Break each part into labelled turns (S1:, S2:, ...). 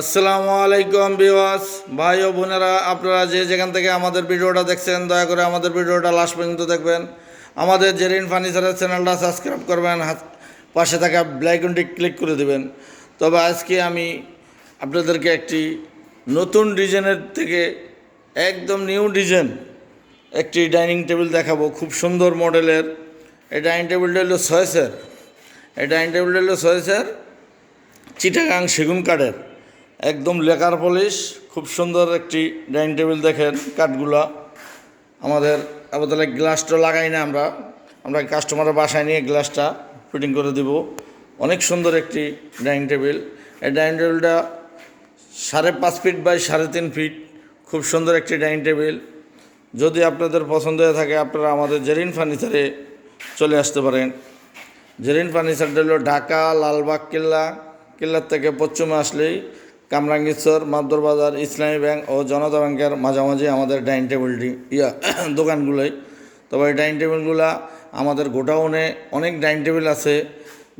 S1: আসসালামু আলাইকুম বিওয়াস ভাই ও বোনেরা, আপনারা যে যেখান থেকে আমাদের ভিডিওটা দেখছেন, দয়া করে আমাদের ভিডিওটা লাস্ট পর্যন্ত দেখবেন। আমাদের জেরিন ফার্নিচারের চ্যানেলটা সাবস্ক্রাইব করবেন পাশে থাকা ব্লাইকনটি ক্লিক করে দেবেন। তবে আজকে আমি আপনাদেরকে একটি নতুন ডিজাইনের থেকে একদম নিউ ডিজাইন একটি ডাইনিং টেবিল দেখাবো, খুব সুন্দর মডেলের। এই ডাইনিং টেবিলটা হলো ছয় স্যার এই ডাইনিং টেবিলটা হলো ছয় স্যার চিটাগাং সেগুন কাঠের। একদম লেকার পলিশ, খুব সুন্দর একটি ডাইনিং টেবিল দেখেন কাঠগুলা। আমাদের আবার গ্লাসটা লাগাই না আমরা। আমরা কাস্টমারের বাসায় নিয়ে গ্লাসটা ফিটিং করে দিব। অনেক সুন্দর একটি ডাইনিং টেবিল। এই ডাইনিং টেবিলটা সাড়ে পাঁচ ফিট বাই সাড়ে তিন ফিট, খুব সুন্দর একটি ডাইনিং টেবিল। যদি আপনাদের পছন্দ হয়ে থাকে, আপনারা আমাদের জেরিন ফার্নিচারে চলে আসতে পারেন। জেরিন ফার্নিচারটা হলো ঢাকা, লালবাগ, কেল্লা। কেল্লার থেকে পশ্চিমে আসলেই কামরাঙ্গীরচর মাদ্দর বাজার, ইসলামী ব্যাংক ও জনতা ব্যাংকের মাঝামাঝি আমাদের ডাইনিং টেবিলটি, ইয়া, দোকানগুলোই। তবে ডাইনিং টেবিলগুলা আমাদের গোডাউনে অনেক ডাইনিং টেবিল আছে।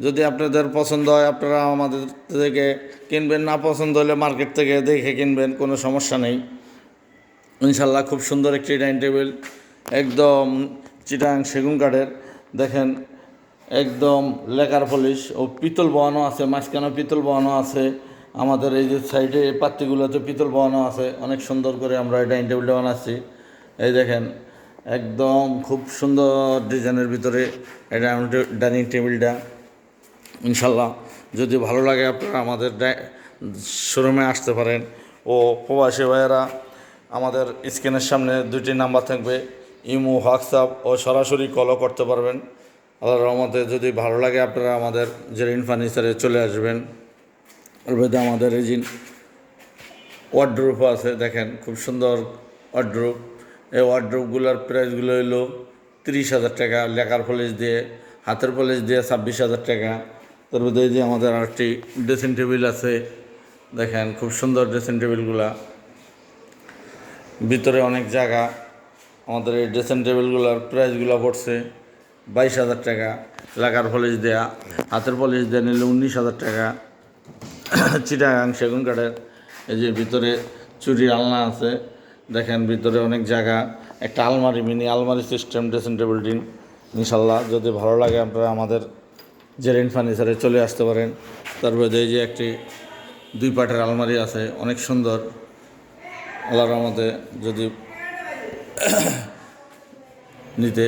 S1: যদি আপনাদের পছন্দ হয়, আপনারা আমাদের থেকে কিনবেন, না পছন্দ হলে মার্কেট থেকে দেখে কিনবেন, কোনো সমস্যা নেই। ইনশাল্লাহ খুব সুন্দর একটি ডাইনিং টেবিল, একদম চিটাং সেগুন কাঠের। দেখেন, একদম লেকার পলিশ ও পিতল বহানো আছে মাঝখানে পিতল বহানো আছে। আমাদের এই যে সাইডে এই পাত্তিগুলোতে পিতল বহানো আছে, অনেক সুন্দর করে আমরা এই ডাইনিং টেবিলটা বানাচ্ছি। এই দেখেন, একদম খুব সুন্দর ডিজাইনের ভিতরে এই ডাইনিং টেবিলটা। ইনশাল্লাহ, যদি ভালো লাগে আপনারা আমাদের শোরুমে আসতে পারেন। ও প্রবাসী ভাইয়েরা, আমাদের স্ক্রিনের সামনে দুটি নাম্বার থাকবে। ইমো, হোয়াটসঅ্যাপ, ও সরাসরি কলও করতে পারবেন। আল্লাহ রহমতে যদি ভালো লাগে আপনারা আমাদের জেরিন ফার্নিচারে চলে আসবেন। এর মধ্যে আমাদের এই যে ওয়ার্ড্রুপ আছে, দেখেন খুব সুন্দর ওয়ার্ড্রুপ এই ওয়ার্ড্রুপগুলোর প্রাইসগুলো হলো তিরিশ হাজার টাকা লেখার পলিশ দিয়ে, হাতের পলিশ দিয়ে ছাব্বিশ হাজার টাকা। তার মধ্যে এই যে আমাদের আরেকটি ড্রেসিং টেবিল আছে, দেখেন খুব সুন্দর ড্রেসিং টেবিলগুলা ভিতরে অনেক জায়গা, আমাদের এই ড্রেসিং টেবিলগুলোর প্রাইসগুলো পড়ছে বাইশ হাজার টাকা। লেখার পলিশ দেয়া, হাতের পলিশ দেওয়া নিলে উনিশ হাজার টাকা। চিটাগাং সেগুন কাঠের এই যে ভিতরে চুরি আলনা আছে, দেখেন ভিতরে অনেক জায়গা, একটা আলমারি, মিনি আলমারি সিস্টেম ড্রেসিং টেবিলটি ইনশাল্লাহ যদি ভালো লাগে আপনারা আমাদের জেরিন ফার্নিচারে চলে আসতে পারেন। তারপরে এই যে একটি দুই পাটের আলমারি আছে, অনেক সুন্দর। আল্লাহর রহমতে যদি নিতে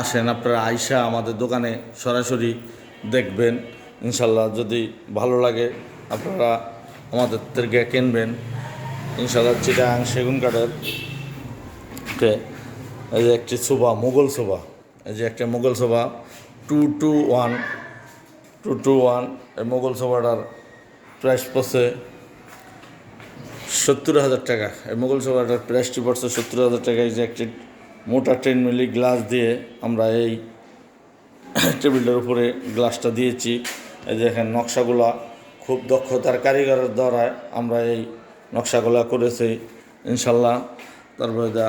S1: আসেন, আপনারা আইসা আমাদের দোকানে সরাসরি দেখবেন। ইনশাল্লাহ যদি ভালো লাগে, আপনারা আমাদের থেকে কিনবেন। ইনশাল্লাহ চিটাং সেগুন কাঠের এই যে একটি সোফা মোগল সোফা এই যে একটা Mughal sofa two two one, two two one, এই মোগল সোফাটার প্রাইস পড়ছে সত্তর হাজার টাকা। এই মোগল সোফাটার প্রাইসটি পড়ছে সত্তর হাজার টাকা। এই যে একটি মোটা টেন মিলি গ্লাস দিয়ে আমরা এই টেবিলটার উপরে গ্লাসটা দিয়েছি। এই যে এখানে নকশাগুলা খুব দক্ষতার কারিগরের দ্বারা আমরা এই নকশাগুলা করেছি ইনশাল্লাহ তারপরে যা,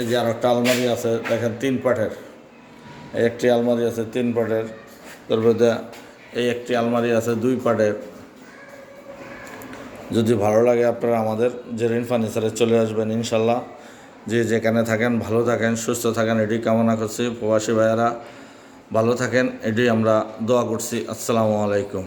S1: এই যে আর একটা আলমারি আছে, দেখেন তিন পাটের। এই একটি আলমারি আছে তিন পাটের, তারপরে যা, এই একটি আলমারি আছে দুই পাটের। যদি ভালো লাগে আপনারা আমাদের জেরিন ফার্নিচারে চলে আসবেন ইনশাল্লাহ যে যেখানে থাকেন, ভালো থাকেন, সুস্থ থাকেন, এটি কামনা করছি। প্রবাসী ভাইয়েরা ভালো থাকেন এটাই আমরা দোয়া করছি। আসসালামু আলাইকুম।